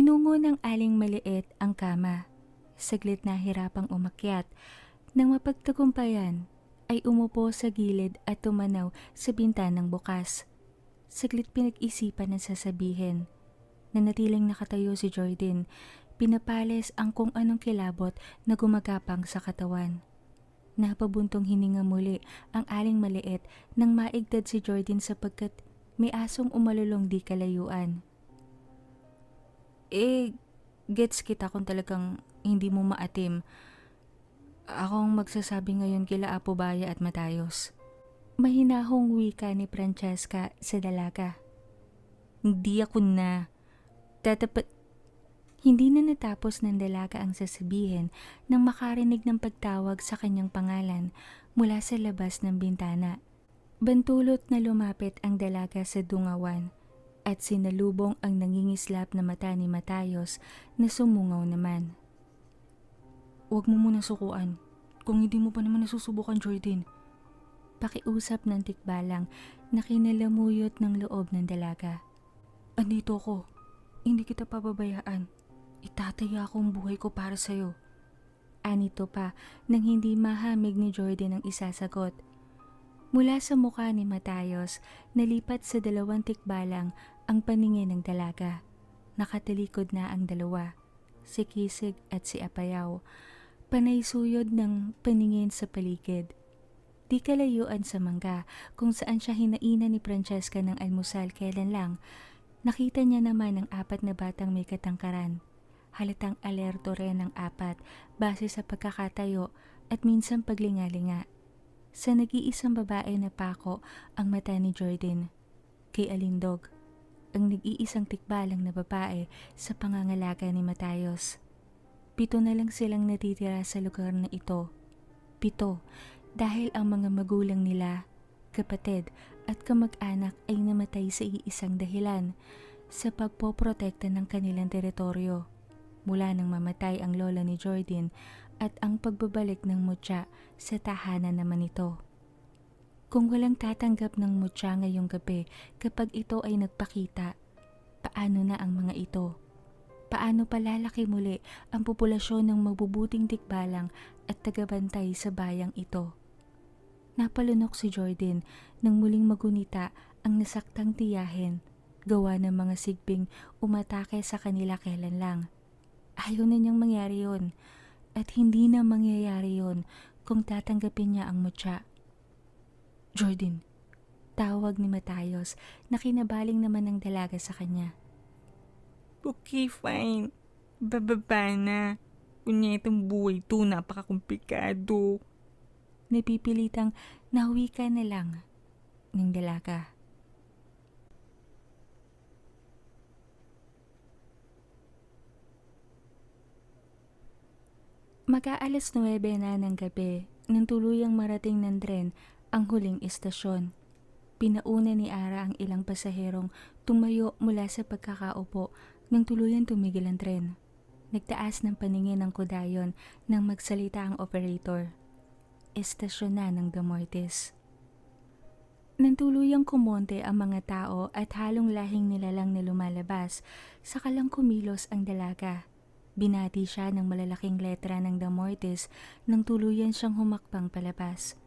Hinungo ng aling maliit ang kama. Saglit na hirapang umakyat. Nang mapagtagumpayan, ay umupo sa gilid at tumanaw sa bintanang bukas. Saglit pinag-isipan ng sasabihin. Nanatiling nakatayo si Jordan. Pinapales ang kung anong kilabot na gumagapang sa katawan. Napabuntong hininga muli ang aling maliit nang maigdad si Jordan sapagkat may asong umalulong di kalayuan. Eh, gets kita kung talagang hindi mo maatim. Akong magsasabi ngayon kila Apo Baya at Matayos. Mahinahong wika ni Francesca sa dalaga. Hindi ako na. Tatapat... Hindi na natapos ng dalaga ang sasabihin nang makarinig ng pagtawag sa kanyang pangalan mula sa labas ng bintana. Bantulot na lumapit ang dalaga sa dungawan at sinalubong ang nangingislap na mata ni Matayos na sumungaw naman. Huwag mo muna sukuan. Kung hindi mo pa naman nasusubukan, Jordan. Pakiusap ng tikbalang na kinalamuyot ng loob ng dalaga. Andito ko. Hindi kita pababayaan. Itataya ko ang buhay ko para sa'yo. Anito pa nang hindi mahamig ni Jordan ang isasagot. Mula sa mukha ni Matayos, nalipat sa dalawang tikbalang ang paningin ng dalaga. Nakatalikod na ang dalawa, si Kisig at si Apayaw. Panay suyod ng paningin sa paligid. Di kalayuan sa mangga kung saan siya hinainan ni Francesca ng almusal kailan lang. Nakita niya naman ang apat na batang may katangkaran. Halatang alerto rin ang apat base sa pagkakatayo at minsan paglingalinga. Sa nag-iisang babae na pako ang mata ni Jordan. Kay Alindog, ang nag-iisang tikbalang na babae sa pangangalaga ni Matayos. Pito na lang silang natitira sa lugar na ito. Pito, dahil ang mga magulang nila, kapatid at kamag-anak ay namatay sa iisang dahilan sa pagpoprotekta ng kanilang teritoryo. Mula nang mamatay ang lola ni Jordan at ang pagbabalik ng mutya sa tahanan naman ito. Kung walang tatanggap ng mutya ngayong gabi kapag ito ay nagpakita, paano na ang mga ito? Paano palalaki muli ang populasyon ng mabubuting tikbalang at tagabantay sa bayang ito? Napalunok si Jordan nang muling magunita ang nasaktang tiyahin, gawa ng mga sigbing umatake sa kanila kailan lang. Ayaw na niyang mangyari yon at hindi na mangyayari yon kung tatanggapin niya ang mutya. Jordan, tawag ni Matayos na kinabaling naman ng dalaga sa kanya. Okay, fine. Bababa na. Kunya itong buhay to, napakakomplikado. Napipilitang nahuwi ka na lang ng dalaga. Mag-aalas 9 na ng gabi nang tuluyang marating ng tren ang huling istasyon. Pinauna ni Ara ang ilang pasaherong tumayo mula sa pagkakaupo nang tuluyang tumigil ang tren. Nagtaas ng paningin ng kudayon nang magsalita ang operator. Estasyon na ng Damortes. Nang tuluyang kumonte ang mga tao at halong lahing nilalang na lumalabas, sakalang kumilos ang dalaga. Binati siya ng malalaking letra ng Damortes nang tuluyan siyang humakbang palabas.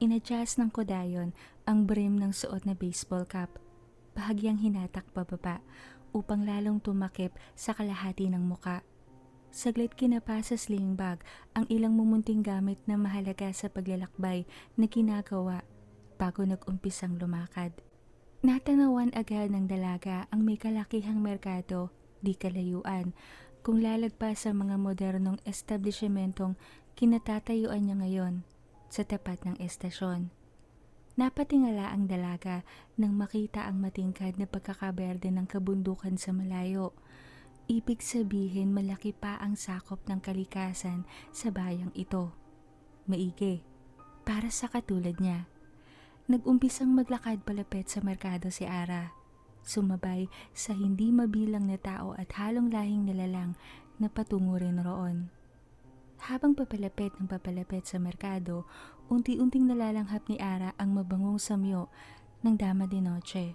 Inadjust ng kodayon ang brim ng suot na baseball cap. Bahagyang hinatak pababa upang lalong tumakip sa kalahati ng muka. Saglit kinapa sa sling bag ang ilang mumunting gamit na mahalaga sa paglalakbay na ginagawa bago nag-umpisang lumakad. Natanawan agad ng dalaga ang may kalakihang merkado, di kalayuan, kung lalagpas sa mga modernong establishmentong kinatatayuan niya ngayon sa tapat ng estasyon. Napatingala ang dalaga nang makita ang matingkad na pagkakaberde ng kabundukan sa malayo. Ibig sabihin malaki pa ang sakop ng kalikasan sa bayang ito. Maigi, para sa katulad niya. Nag-umpisang maglakad palapit sa merkado si Ara. Sumabay sa hindi mabilang na tao at halong lahing nilalang na patungo rin roon. Habang papalapit ng papalapit sa merkado, unti-unting nalalanghap ni Ara ang mabangong samyo ng dama de noche.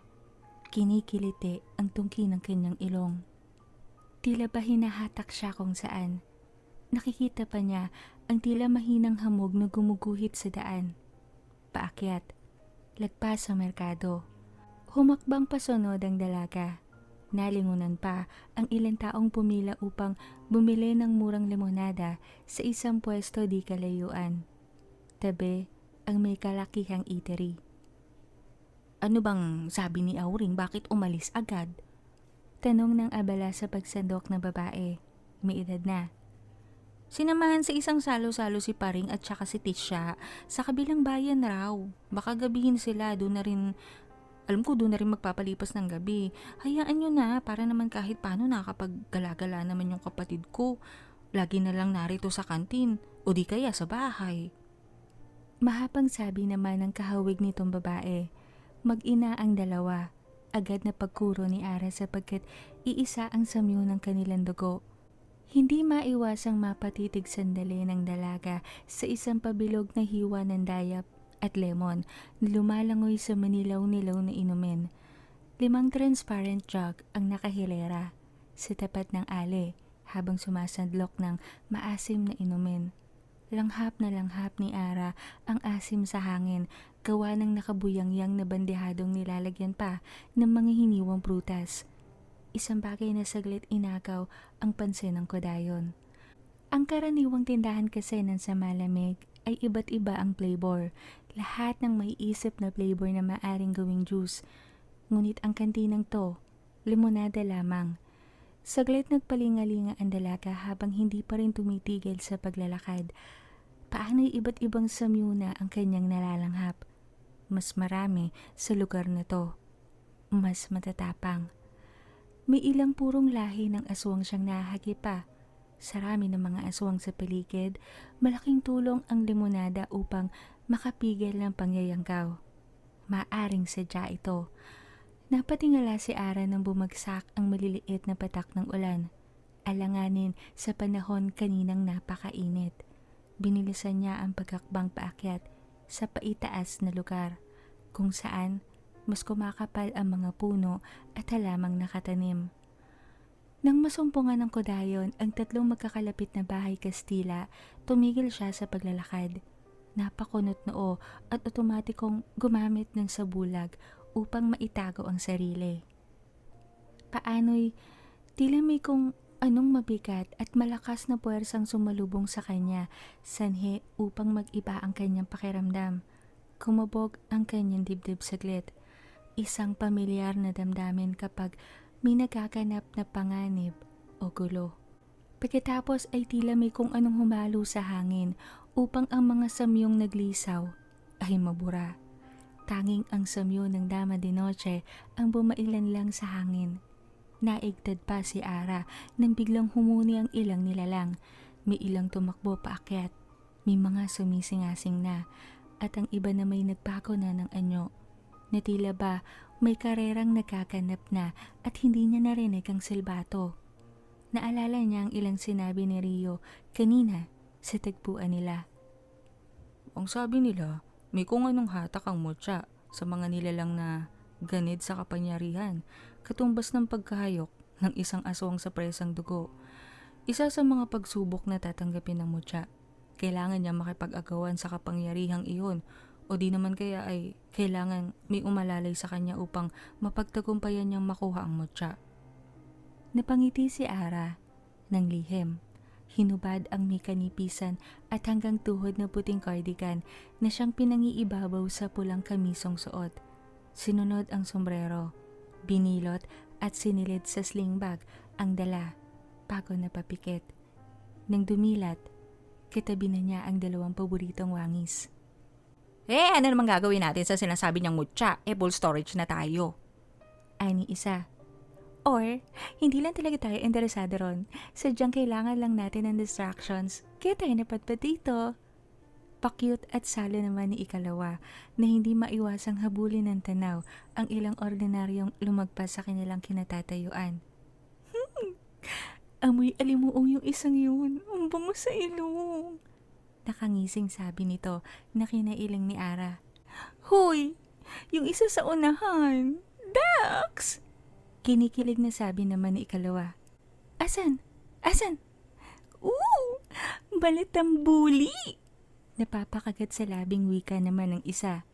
Kinikiliti ang tungki ng kanyang ilong. Tila ba hinahatak siya kung saan. Nakikita pa niya ang tila mahinang hamog na gumuguhit sa daan. Paakyat, lagpas sa merkado. Humakbang pasunod ang dalaga. Nalingunan pa ang ilang taong pumila upang bumili ng murang limonada sa isang pwesto di kalayuan. Tabi ang may kalakihang eatery. Ano bang sabi ni Auring bakit umalis agad? Tanong ng abala sa pagsandok na babae. May edad na. Sinamahan sa isang salo-salo si Paring at saka si Tisha sa kabilang bayan raw. Baka gabihin sila, doon na rin, alam ko doon na rin magpapalipas ng gabi. Hayaan nyo na, para naman kahit paano nakakapag-gala-gala naman yung kapatid ko. Lagi na lang narito sa kantin, o di kaya sa bahay. Mahapang sabi naman ng kahawig nitong babae, mag-ina ang dalawa. Agad na pagkuro ni Ara sapagkat iisa ang samyo ng kanilang dugo. Hindi maiwasang mapatitig sandali ng dalaga sa isang pabilog na hiwa ng dayap at lemon na lumalangoy sa manilaw-nilaw na inumin. Limang transparent jug ang nakahilera sa tapat ng ale habang sumasandlok ng maasim na inumin. Langhap na langhap ni Ara ang asim sa hangin gawa ng nakabuyangyang na bandehadong nilalagyan pa ng mga hiniwang prutas. Isang bagay na saglit inagaw ang pansin ng kodayon. Ang karaniwang tindahan kasi ng sa malamig ay iba't iba ang flavor. Lahat ng may isip na flavor na maaring gawing juice. Ngunit ang kantinang to, limonada lamang. Saglit nagpalingalinga ang dalaga habang hindi pa rin tumitigil sa paglalakad. Paano'y iba't ibang samyuna ang kanyang nalalanghap. Mas marami sa lugar na to. Mas matatapang. May ilang purong lahi ng aswang siyang nahagi pa. Sa rami ng mga aswang sa paligid, malaking tulong ang limonada upang makapigil ng pangyayangkaw. Maaring sadya ito. Napatingala si Ara nang bumagsak ang maliliit na patak ng ulan. Alanganin sa panahon kaninang napakainit. Binilisan niya ang pagkakbang paakyat sa paitaas na lugar kung saan mas kumakapal ang mga puno at halamang nakatanim. Nang masumpungan ng kodayon ang tatlong magkakalapit na bahay Kastila, tumigil siya sa paglalakad. Napakunot noo at otomatikong gumamit ng sabulag upang maitago ang sarili. Paano'y tila may kung anong mabigat at malakas na puwersang sumalubong sa kanya, sanhi upang mag-iba ang kanyang pakiramdam. Kumabog ang kanyang dibdib saglit. Isang pamilyar na damdamin kapag may nagaganap na panganib o gulo. Pagkatapos ay tila may kung anong humalo sa hangin upang ang mga samyong naglisaw ay mabura. Tanging ang samyo ng Dama de Noche ang bumailan lang sa hangin. Naigtad pa si Ara nang biglang humuni ang ilang nilalang. May ilang tumakbo paakyat. May mga sumisingasing na at ang iba na may nagbago na ng anyo. Na tila ba may karerang nagkaganap na at hindi niya narinig ang silbato. Naalala niya ang ilang sinabi ni Rio kanina sa tagpuan nila. Ang sabi nila, may kung anong hatak ang mutya sa mga nilalang na ganid sa kapangyarihan, katumbas ng pagkahayok ng isang aswang sa presang dugo. Isa sa mga pagsubok na tatanggapin ng mutya, kailangan niya makipag-agawan sa kapangyarihang iyon o di naman kaya ay kailangan may umalalay sa kanya upang mapagtagumpayan niyang makuha ang mutya. Napangiti si Ara ng lihim. Hinubad ang may kanipisan at hanggang tuhod na puting cardigan na siyang pinangiibabaw sa pulang kamisong suot. Sinunod ang sombrero, binilot at sinilid sa sling bag ang dala, bago na papikit. Nang dumilat, katabi na niya ang dalawang paboritong wangis. Eh, ano naman gagawin natin sa sinasabi niyang mutya? Eh, full storage na tayo. Ani isa. Or, hindi lang talaga tayo interesado ron. Sadyang kailangan lang natin ng distractions. Kaya tayo napadpad dito. Pakyut at salo naman ni ikalawa na hindi maiwasang habulin ng tanaw ang ilang ordinaryong lumagpas sa kanilang kinatatayuan. Hmm, amoy alimuong yung isang yun. Ang bango sa ilong. Nakangising sabi nito na kinailing ni Ara. Hoy! Yung isa sa unahan! Dax! Kinikilig na sabi naman ni ikalawa. Asan? Asan? Oo! Balit ang buli! Napapakagat sa labing wika naman ng isa.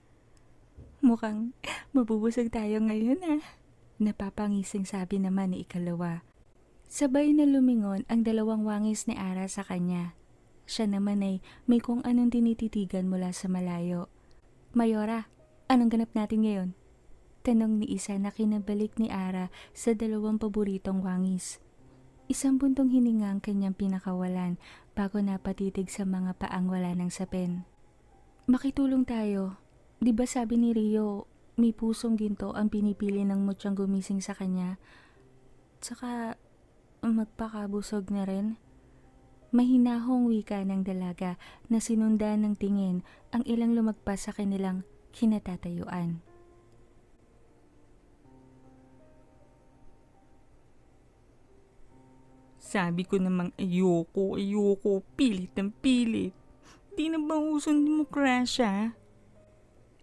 Mukhang mabubusog tayo ngayon ah. Napapangising sabi naman ni ikalawa. Sabay na lumingon ang dalawang wangis ni Ara sa kanya. Siya naman ay may kung anong tinititigan mula sa malayo. Mayora, anong ganap natin ngayon? Tanong ni isa na kinabalik ni Ara sa dalawang paboritong wangis. Isang buntong hininga ang kanyang pinakawalan bago napatitig sa mga paang wala ng sapin. Makitulong tayo. Di ba sabi ni Rio, may pusong ginto ang pinipili ng mutyang gumising sa kanya? Tsaka magpakabusog na rin. Mahinahong wika ng dalaga na sinundan ng tingin ang ilang lumagpas sa kanilang kinatatayuan. Sabi ko namang ayoko, ayoko, pilit ng pilit. Di na ba usong demokrasya?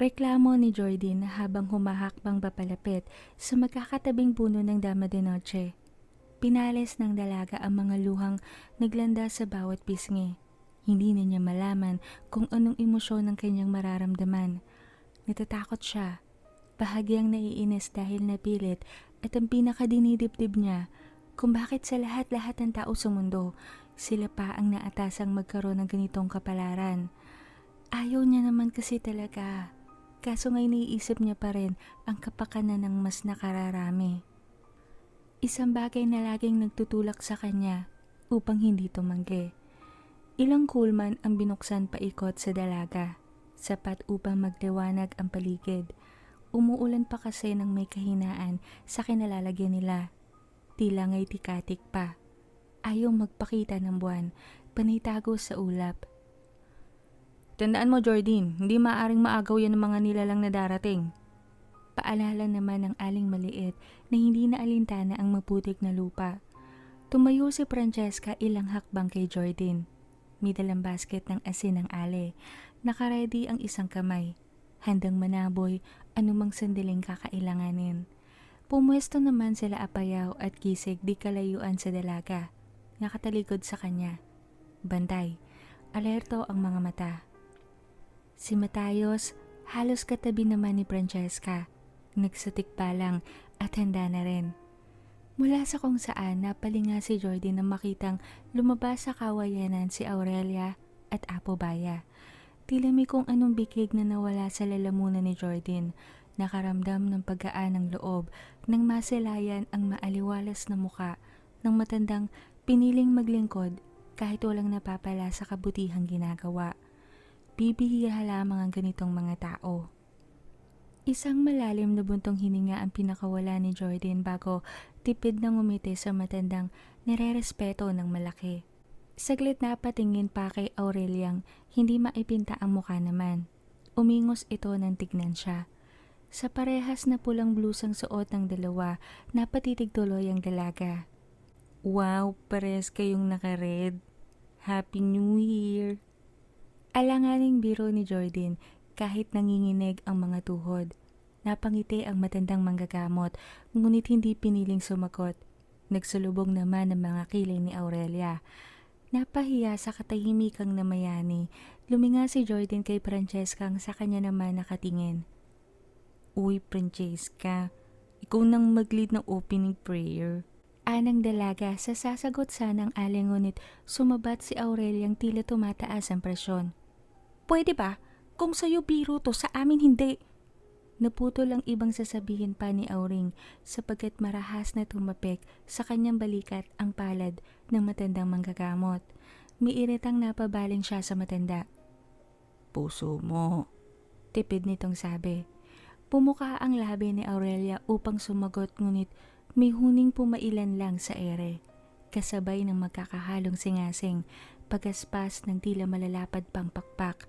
Reklamo ni Jordan habang humahakbang papalapit sa magkakatabing puno ng Dama de Noche. Pinales ng dalaga ang mga luhang naglanda sa bawat pisngi. Hindi na niya malaman kung anong emosyon ng kanyang mararamdaman. Natatakot siya. Bahagyang naiinis dahil napilit at ang pinakadinidibdib niya kung bakit sa lahat-lahat ng tao sa mundo, sila pa ang naatasang magkaroon ng ganitong kapalaran. Ayaw niya naman kasi talaga. Kaso nga'y naiisip niya pa rin ang kapakanan ng mas nakararami. Isang bagay na laging nagtutulak sa kanya upang hindi tumanggi. Ilang kulman ang binuksan paikot sa dalaga, sapat upang magliwanag ang paligid. Umuulan pa kasi ng may kahinaan sa kinalalagyan nila. Tila nga'y tikatik pa. Ayaw magpakita ng buwan, panitago sa ulap. Tandaan mo, Jordan, hindi maaring maagaw yan ng mga nilalang na darating. Paalala naman ng aling maliit na hindi na alintana ang maputik na lupa. Tumayo si Francesca ilang hakbang kay Jordan. May dalang basket ng asin ng ale. Nakaredy ang isang kamay. Handang manaboy anumang sandaling kakailanganin. Pumwesto naman sila apayaw at kisig di kalayuan sa dalaga. Nakatalikod sa kanya. Bantay. Alerto ang mga mata. Si Matayos, halos katabi naman ni Francesca. Nagsatik pa lang at handa na rin. Mula sa kung saan napalinga si Jordan na makitang lumabas sa kawayanan si Aurelia at Apo Baya. Tila may kung anong bikig na nawala sa lalamunan ni Jordan. Nakaramdam ng paggaan ng loob nang masilayan ang maaliwalas na muka ng matandang piniling maglingkod kahit walang napapala sa kabutihang ginagawa. Bibihira lamang ang ganitong mga tao. Isang malalim na buntong hininga ang pinakawala ni Jordan bago tipid na ngumiti sa matandang nire-respeto ng malaki. Saglit na patingin pa kay Aureliang hindi maipinta ang mukha naman. Umingos ito nang tignan siya. Sa parehas na pulang blusang suot ng dalawa, napatitig tuloy ang dalaga. Wow, pares kayong naka-red. Happy New Year! Alanganing biro ni Jordan kahit nanginginig ang mga tuhod. Napangiti ang matandang manggagamot, ngunit hindi piniling sumakot. Nagsulubong naman ang mga kilay ni Aurelia. Napahiya sa katahimikang namayani, luminga si Jordan kay Francesca ang sa kanya naman nakatingin. Uy, Francesca, ikaw nang mag-lead ng opening prayer. Anang dalaga sa sasagot sanang aling ngunit sumabat si Aureliang tila tumataas ang presyon. Pwede ba? Kung sa'yo biro to, sa amin hindi. Naputol ang ibang sasabihin pa ni Auring sapagkat marahas na tumapik sa kanyang balikat ang palad ng matandang manggagamot. May iritang napabaling siya sa matanda. Puso mo. Tipid nitong sabi. Pumuka ang labi ni Aurelia upang sumagot ngunit may huning pumailan lang sa ere. Kasabay ng magkakahalong singasing, pagaspas ng tila malalapad pang pakpak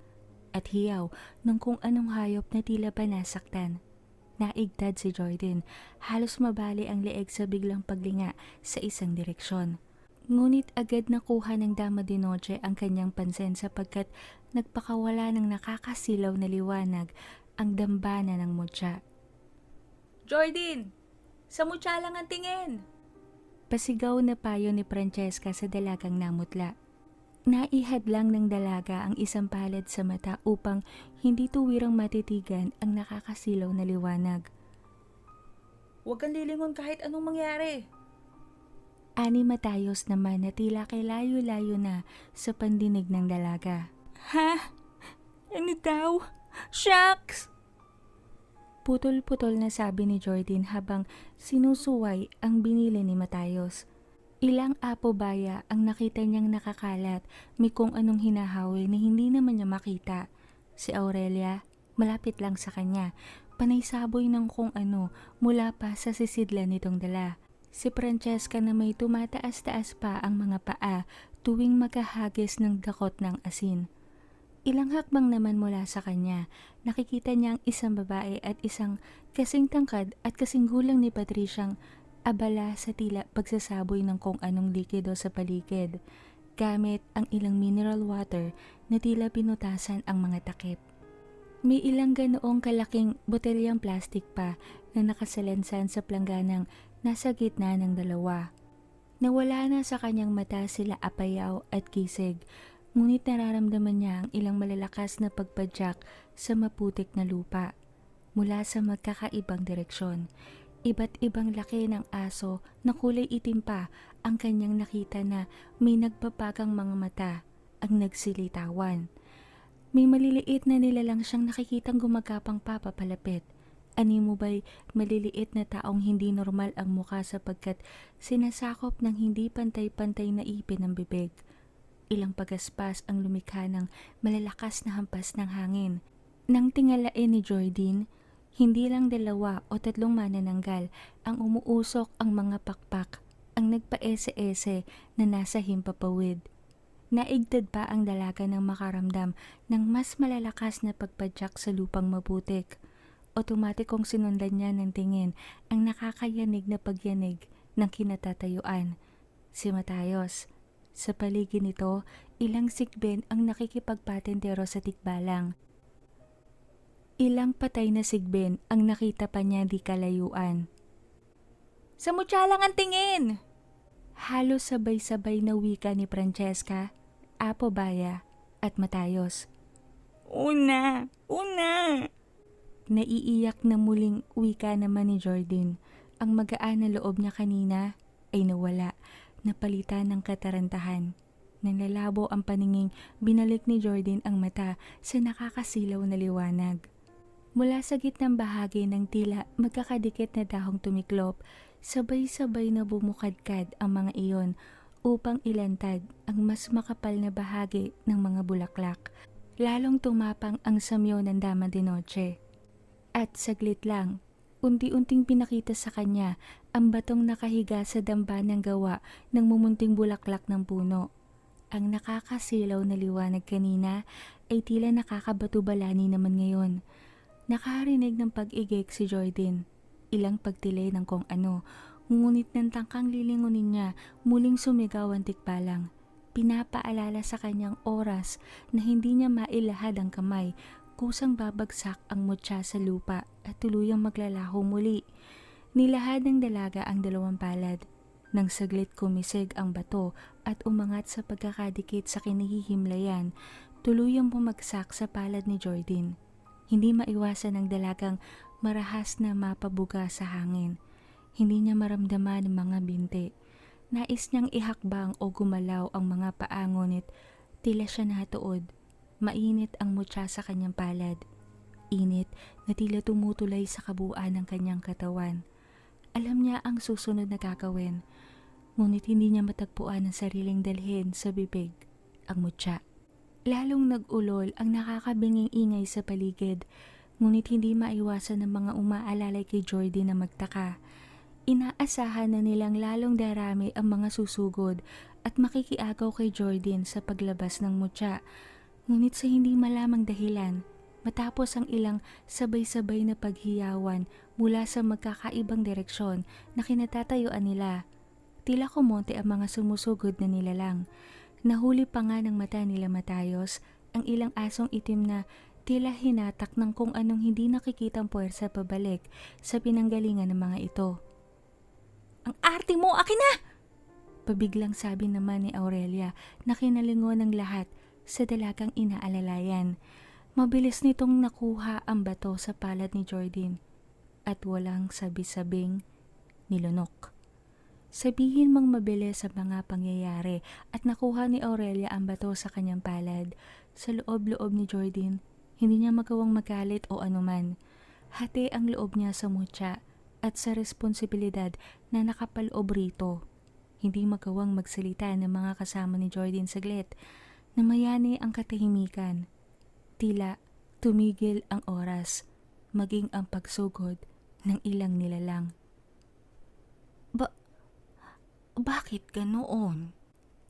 at hiyaw ng kung anong hayop na tila ba nasaktan. Naigtad si Jordan, halos mabali ang leeg sa biglang paglinga sa isang direksyon. Ngunit agad nakuha ng Dama de Noche ang kanyang pansin sapagkat nagpakawala ng nakakasilaw na liwanag ang dambana ng mutya. Jordan! Sa mutya lang ang tingin! Pasigaw na payo ni Francesca sa dalagang namutla. Naihad lang ng dalaga ang isang palad sa mata upang hindi tuwirang matitigan ang nakakasilaw na liwanag. Huwag kang lilingon kahit anong mangyari. Ani Matayos naman na tila kay layo-layo na sa pandinig ng dalaga. Ha? Ano daw? Shucks! Putol-putol na sabi ni Jordan habang sinusuway ang binili ni Matayos. Ilang apo baya ang nakita niyang nakakalat may kung anong hinahawi na hindi naman niya makita. Si Aurelia, malapit lang sa kanya, panay saboy ng kung ano mula pa sa sisidlan nitong dala. Si Francesca na may tumataas-taas pa ang mga paa tuwing magkahagis ng dakot ng asin. Ilang hakbang naman mula sa kanya, nakikita niya ang isang babae at isang kasing tangkad at kasing gulang ni Patriciang abala sa tila pagsasaboy ng kung anong likido sa paligid, gamit ang ilang mineral water na tila pinutasan ang mga takip. May ilang ganoong kalaking botelyang plastik pa na nakasalansan sa plangganang nasa gitna ng dalawa. Nawala na sa kanyang mata sila apayaw at kisig, ngunit nararamdaman niya ang ilang malalakas na pagpadyak sa maputik na lupa mula sa magkakaibang direksyon. Iba't ibang laki ng aso na kulay itim pa ang kanyang nakita na may nagpapagang mga mata ang nagsilitawan. May maliliit na nilalang siyang nakikitang gumagapang papapalapit. Ani mo ba'y maliliit na taong hindi normal ang mukha sapagkat sinasakop ng hindi pantay-pantay na ipin ng bibig. Ilang pagaspas ang lumikha ng malalakas na hampas ng hangin. Nang tingalain ni Jordan, hindi lang dalawa o tatlong manananggal ang umuusok ang mga pakpak ang nagpa-ese-ese na nasa himpapawid. Naigtad pa ang dalaga ng makaramdam ng mas malalakas na pagpadyak sa lupang maputik. Otomatikong sinundan niya ng tingin ang nakakayanig na pagyanig ng kinatatayuan. Si Matayos. Sa paligid nito, ilang sikben ang nakikipagpatentero sa tikbalang. Ilang patay na sigben ang nakita pa niya di kalayuan. Sa mutya lang ang tingin! Halos sabay-sabay na wika ni Francesca, Apo Baya at Matayos. Una! Una! Naiiyak na muling wika naman ni Jordan. Ang magaan na loob niya kanina ay nawala, napalitan ng katarantahan. Nanlalabo ang paninging binalik ni Jordan ang mata sa nakakasilaw na liwanag. Mula sa gitnang bahagi ng tila magkakadikit na dahong tumiklop, sabay-sabay na bumukadkad ang mga iyon upang ilantad ang mas makapal na bahagi ng mga bulaklak. Lalong tumapang ang samyo ng Dama de Noche. At saglit lang, unti-unting pinakita sa kanya ang batong nakahiga sa damba ng gawa ng mumunting bulaklak ng puno. Ang nakakasilaw na liwanag kanina ay tila nakakabatubalani naman ngayon. Nakarinig ng pag-igik si Jordan. Ilang pagtili ng kung ano, ngunit ng tangkang lilingunin niya, muling sumigaw ang tikbalang. Pinapaalala sa kanyang oras na hindi niya mailahad ang kamay, kusang babagsak ang mutya sa lupa at tuluyang maglalaho muli. Nilahad ng dalaga ang dalawang palad. Nang saglit kumisig ang bato at umangat sa pagkakadikit sa kinihihimlayan, tuluyang bumagsak sa palad ni Jordan. Hindi maiwasan ng dalagang marahas na mapabuga sa hangin. Hindi niya maramdaman ang mga binti. Nais niyang ihakbang o gumalaw ang mga paa ngunit tila siya natuod. Mainit ang mutya sa kanyang palad. Init na tila tumutulay sa kabuuan ng kanyang katawan. Alam niya ang susunod na gagawin, ngunit hindi niya matagpuan ang sariling dalhin sa bibig, ang mutya. Lalong nag-ulol ang nakakabinging ingay sa paligid, ngunit hindi maiwasan ng mga umaalalay kay Jordy na magtaka. Inaasahan na nilang lalong darami ang mga susugod at makikiagaw kay Jordan sa paglabas ng mutya. Ngunit sa hindi malamang dahilan, matapos ang ilang sabay-sabay na paghiyawan mula sa magkakaibang direksyon na kinatatayuan nila, tila kumonte ang mga sumusugod na nilalang. Nahuli pa nga ng mata nila Matayos ang ilang asong itim na tila hinatak ng kung anong hindi nakikitang puwersa pabalik sa pinanggalingan ng mga ito. Ang arte mo, akin na! Pabiglang sabi naman ni Aurelia na kinalingon ng lahat sa dalagang inaalalayan. Mabilis nitong nakuha ang bato sa palad ni Jordan at walang sabi-sabing nilunok. Sabihin mang mabilis sa mga pangyayari at nakuha ni Aurelia ang bato sa kanyang palad. Sa loob-loob ni Jordan, hindi niya magawang magalit o anuman. Hati ang loob niya sa mutya at sa responsibilidad na nakapaloob rito. Hindi magawang magsalita ng mga kasama ni Jordan saglit na mayani ang katahimikan. Tila tumigil ang oras, maging ang pagsugod ng ilang nilalang. Ba bakit ganoon?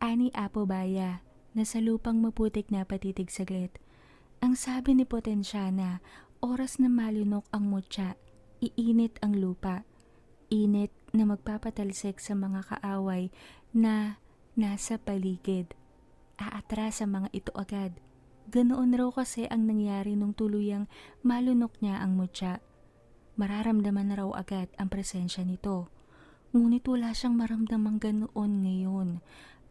Ani Apo Baya na sa lupang maputik na patitig saglit. Ang sabi ni Potensyana, oras na malunok ang mutya, iinit ang lupa. Init na magpapatalsik sa mga kaaway na nasa paligid. Aatras sa mga ito agad. Ganoon raw kasi ang nangyari nung tuluyang malunok niya ang mutya. Mararamdaman raw agad ang presensya nito. Ngunit wala siyang maramdamang ganoon ngayon.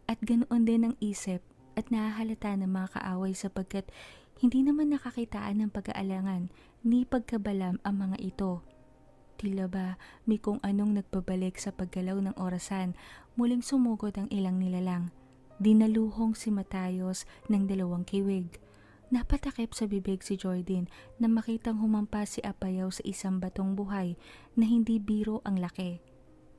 At ganoon din ang isip at nahahalata ng mga kaaway sapagkat hindi naman nakakitaan ng pag-aalangan ni pagkabalam ang mga ito. Tila ba may kung anong nagpabalik sa paggalaw ng orasan, muling sumugod ang ilang nilalang. Dinaluhong si Matayos ng dalawang kiwig. Napatakip sa bibig si Jordan na makitang humampas si Apayaw sa isang batong buhay na hindi biro ang laki.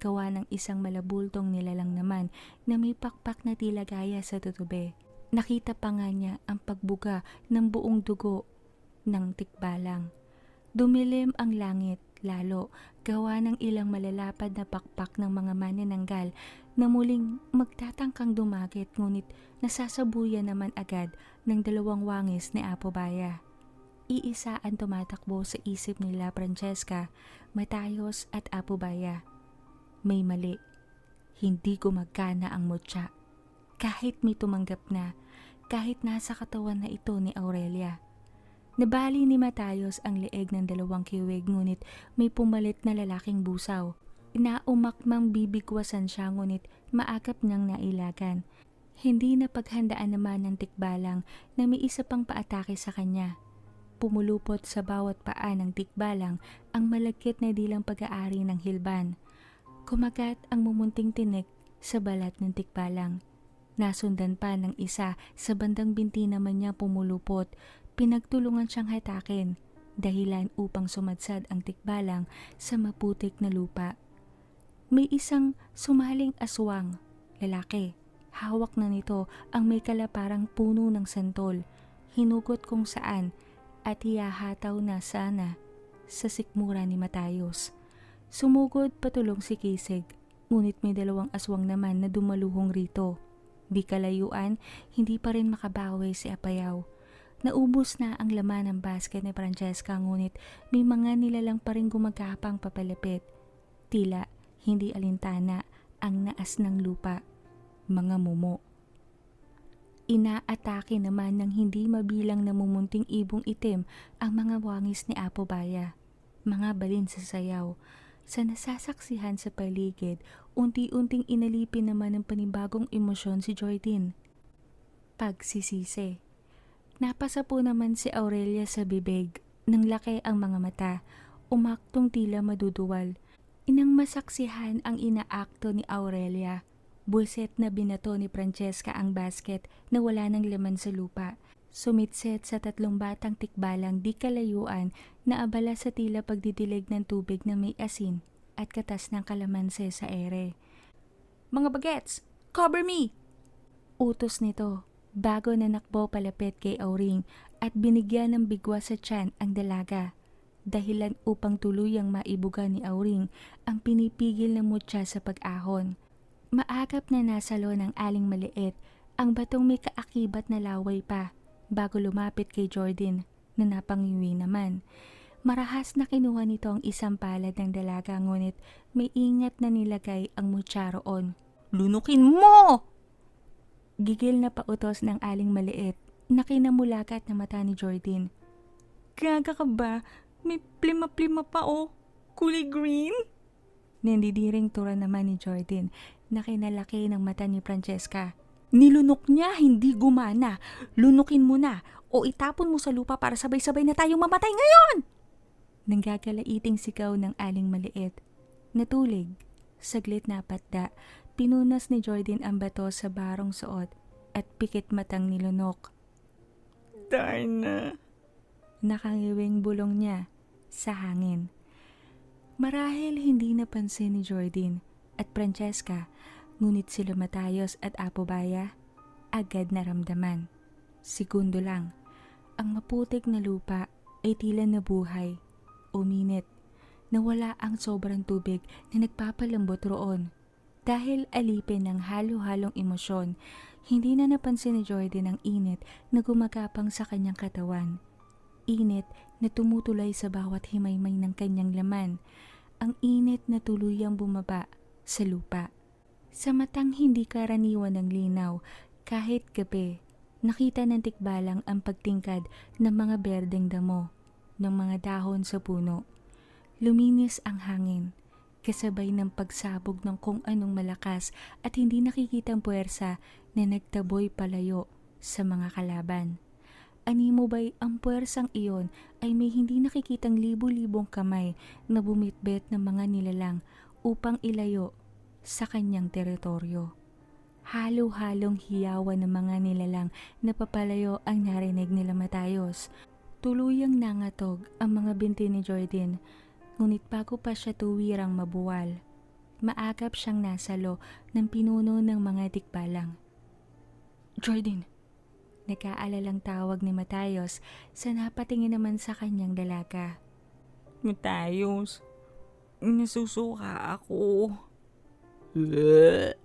Gawa ng isang malabultong nilalang naman na may pakpak na tila gaya sa tutube. Nakita pa nga niya ang pagbuga ng buong dugo ng tikbalang. Dumilim ang langit lalo gawa ng ilang malalapad na pakpak ng mga manananggal na muling magtatangkang dumagit ngunit nasasabuyan naman agad ng dalawang wangis ni Apo Baya. Iisa ang tumatakbo sa isip nila Francesca, Matayos at Apo Baya. May mali. Hindi gumagana ang mutya. Kahit may tumanggap na, kahit nasa katawan na ito ni Aurelia. Nabali ni Matayos ang leeg ng dalawang kiwig ngunit may pumalit na lalaking busaw. Inaumakmang bibigwasan siya ngunit maagap niyang nailagan. Hindi na paghandaan naman ng tikbalang na may isa pang paatake sa kanya. Pumulupot sa bawat paa ng tikbalang ang malagkit na dilang pag-aari ng hilban. Kumagat ang mumunting tinik sa balat ng tikbalang. Nasundan pa ng isa sa bandang binti naman niya pumulupot. Pinagtulungan siyang hatakin dahilan upang sumadsad ang tikbalang sa maputik na lupa. May isang sumaling aswang, lalaki. Hawak na nito ang may kalaparang puno ng santol. Hinugot kung saan at hiyahataw na sana sa sikmura ni Matayos. Sumugod patulong si Kisig, ngunit may dalawang aswang naman na dumaluhong rito. Di kalayuan, hindi pa rin makabawi si Apayaw. Naubos na ang laman ng basket ni Francesca ngunit may mga nilalang pa rin gumagapang papalapit. Tila hindi alintana ang naas ng lupa, mga mumo. Inaatake naman ng hindi mabilang na mumunting ibong itim ang mga wangis ni Apo Baya, mga balin sa sayaw. Sa nasasaksihan sa paligid, unti-unting inalipin naman ng panibagong emosyon si Jordan. Pagsisisi. Napasa po naman si Aurelia sa bibig. Nang laki ang mga mata, umaktong tila maduduwal. Inang masaksihan ang inaakto ni Aurelia. Buset na binato ni Francesca ang basket na wala ng laman sa lupa. Sumitset sa tatlong batang tikbalang di kalayuan na abala sa tila pagdidilig ng tubig na may asin at katas ng kalamanse sa ere. Mga bagets, cover me! Utos nito bago nanakbo palapit kay Auring at binigyan ng bigwa sa tiyan ang dalaga dahilan upang tuluyang maibuga ni Auring ang pinipigil na mutya sa pag-ahon. Maagap na nasalo ng aling maliit ang batong may kaakibat na laway pa bago lumapit kay Jordan na napangiwi naman. Marahas na kinuha nito ang isang palad ng dalaga ngunit may ingat na nilagay ang mutya roon. Lunukin mo! Gigil na pautos ng aling maliit na kinamulagat na mata ni Jordan. Gaga ka ba? May plima-plima pa oh. Kulay green? Nandidiring tura naman ni Jordan na kinalaki ng mata ni Francesca. Nilunok niya, hindi gumana. Lunukin mo na o itapon mo sa lupa para sabay-sabay na tayong mamatay ngayon! Nanggagalaiting sigaw ng aling maliit. Natulig. Saglit na patda, pinunas ni Jordan ang bato sa barong suot at pikit matang nilunok. Darna. Nakangiwing bulong niya sa hangin. Marahil hindi napansin ni Jordan at Francesca, ngunit sila Matayos at Apobaya agad naramdaman. Segundo lang, ang maputik na lupa ay tila nabuhay, uminit, nawala ang sobrang tubig na nagpapalambot roon. Dahil alipin ng halo-halong emosyon, hindi na napansin ni Jordan ang init na gumagapang sa kanyang katawan. Init na tumutulay sa bawat himaymay ng kanyang laman. Ang init na tuluyang bumaba sa lupa. Sa matang hindi karaniwan ng linaw, kahit gabi, nakita ng tikbalang ang pagtingkad ng mga berdeng damo, ng mga dahon sa puno. Luminis ang hangin, kasabay ng pagsabog ng kung anong malakas at hindi nakikitang puwersa na nagtaboy palayo sa mga kalaban. Animo ba'y ang puwersang iyon ay may hindi nakikitang libu-libong kamay na bumitbet ng mga nilalang upang ilayo sa kanyang teritoryo. Halo-halong hiyawan ng mga nilalang na papalayo ang narinig nila Matayos. Tuluyang nangatog ang mga binti ni Jordan, ngunit bago pa siya tuwirang mabuwal, maagap siyang nasalo ng pinuno ng mga dikbalang. Jordan, nag-aalalang tawag ni Matayos sa napatingin naman sa kanyang dalaga. Matayos. Nasusuka ako. Eh,